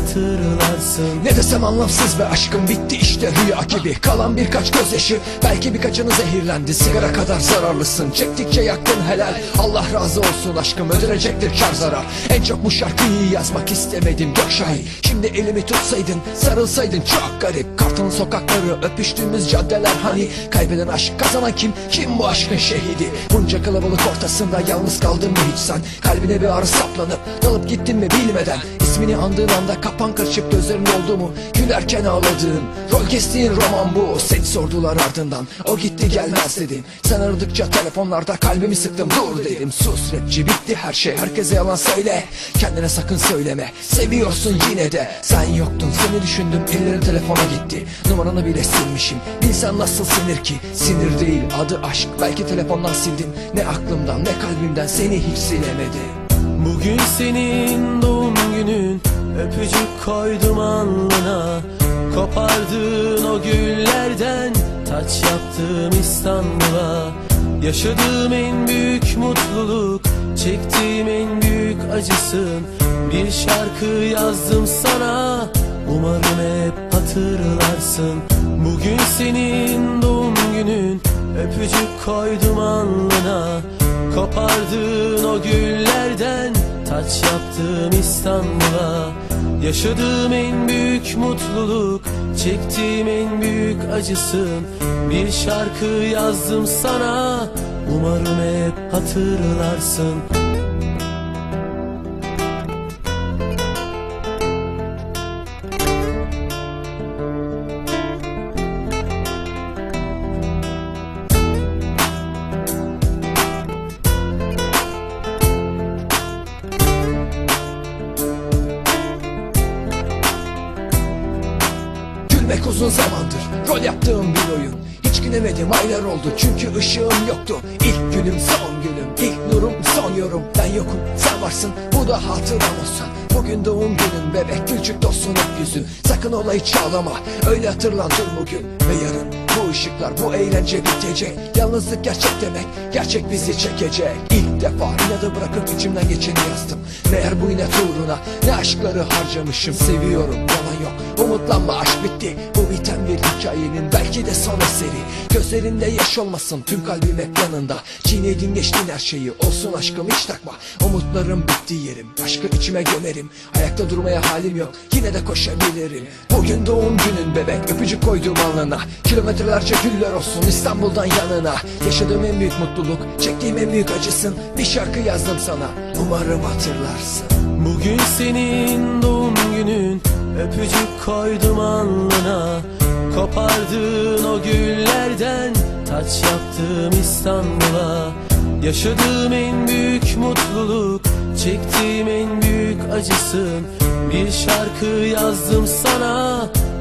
hatırlarsın. Ne desem anlamsız ve aşkım bitti işte rüya gibi. Kalan birkaç gözyaşı belki birkaçını zehirlendi. Sigara kadar zararlısın. Çektikçe yaktın helal. Allah razı olsun aşkım ödenecektir kar zarar. En çok bu şarkıyı yazmak istemedim. Gökşahin Şimdi elimi tutsaydın sarılsaydın. Çok garip. Kartal'ın sokakları öpüştüğümüz caddeler. Hani Kaybeden aşk kazanan kim? Kim bu aşkın şehidi? Bunca kalabalık ortasında yalnız kaldın mı hiç sen? Kalbine bir ağrı saplanıp dalıp gittin mi bilmeden İsmini andığın anda kapan karışıp gözlerin oldu mu? Gülerken ağladığın Rol kestiğin roman bu. Seni sordular ardından O gitti gelmez dedim Sen aradıkça telefonlarda kalbimi sıktım Dur dedim. Sus rapçi bitti her şey. Herkese yalan söyle Kendine sakın söyleme. Seviyorsun yine de Sen yoktun. Seni düşündüm ellerin telefona gitti. Numaranı bile silmişim. Bilsen nasıl sinir ki? Sinir değil adı aşk. Belki telefondan sildim Ne aklımdan ne kalbimden seni hiç silemedim Bugün senin doğum Öpücük koydum alnına Kopardığın o güllerden Taç yaptım İstanbul'a. Yaşadığım en büyük mutluluk Çektiğim en büyük acısın. Bir şarkı yazdım sana Umarım hep hatırlarsın. Bugün senin doğum günün Öpücük koydum alnına. Kopardığın o güllerden Taç yaptım İstanbul'a Yaşadığım en büyük mutluluk Çektiğim en büyük acısın Bir şarkı yazdım sana Umarım hep hatırlarsın uzun zamandır rol yaptığım bir oyun. Hiç gülemedim aylar oldu çünkü ışığım yoktu. İlk gülüm son gülüm ilk nurum son yorum. Ben yokum sen varsın bu da hatıram olsun Bugün doğum günün bebek küçük dostun yüzü. Sakın olayı çağlama öyle hatırlandır bugün Ve yarın bu ışıklar bu eğlence bitecek. Yalnızlık gerçek demek gerçek bizi çekecek. İlk defa inadı bırakıp içimden geçeni yazdım. Meğer bu inat uğruna ne aşkları harcamışım. Seviyorum yalan yok umutlanma aşk bitti. Bu biten bir hikayenin belki de son eseri. Gözlerinde yaş olmasın tüm kalbim hep yanında. Çiğnedin geçtin her şeyi olsun aşkım hiç takma. Umutlarım bitti yerim aşkı içime gömerim. Ayakta durmaya halim yok yine de koşabilirim. Bugün doğum günün bebek öpücük koydum alnına. Kilometrelerce güller olsun İstanbul'dan yanına. Yaşadığım en büyük mutluluk çektiğim en büyük acısın. Bir şarkı yazdım sana. Umarım hatırlarsın. Bugün senin doğum günün. Öpücük koydum alnına. Kopardığın o güllerden Taç yaptım İstanbul'a. Yaşadığım en büyük mutluluk Çektiğim en büyük acısın. Bir şarkı yazdım sana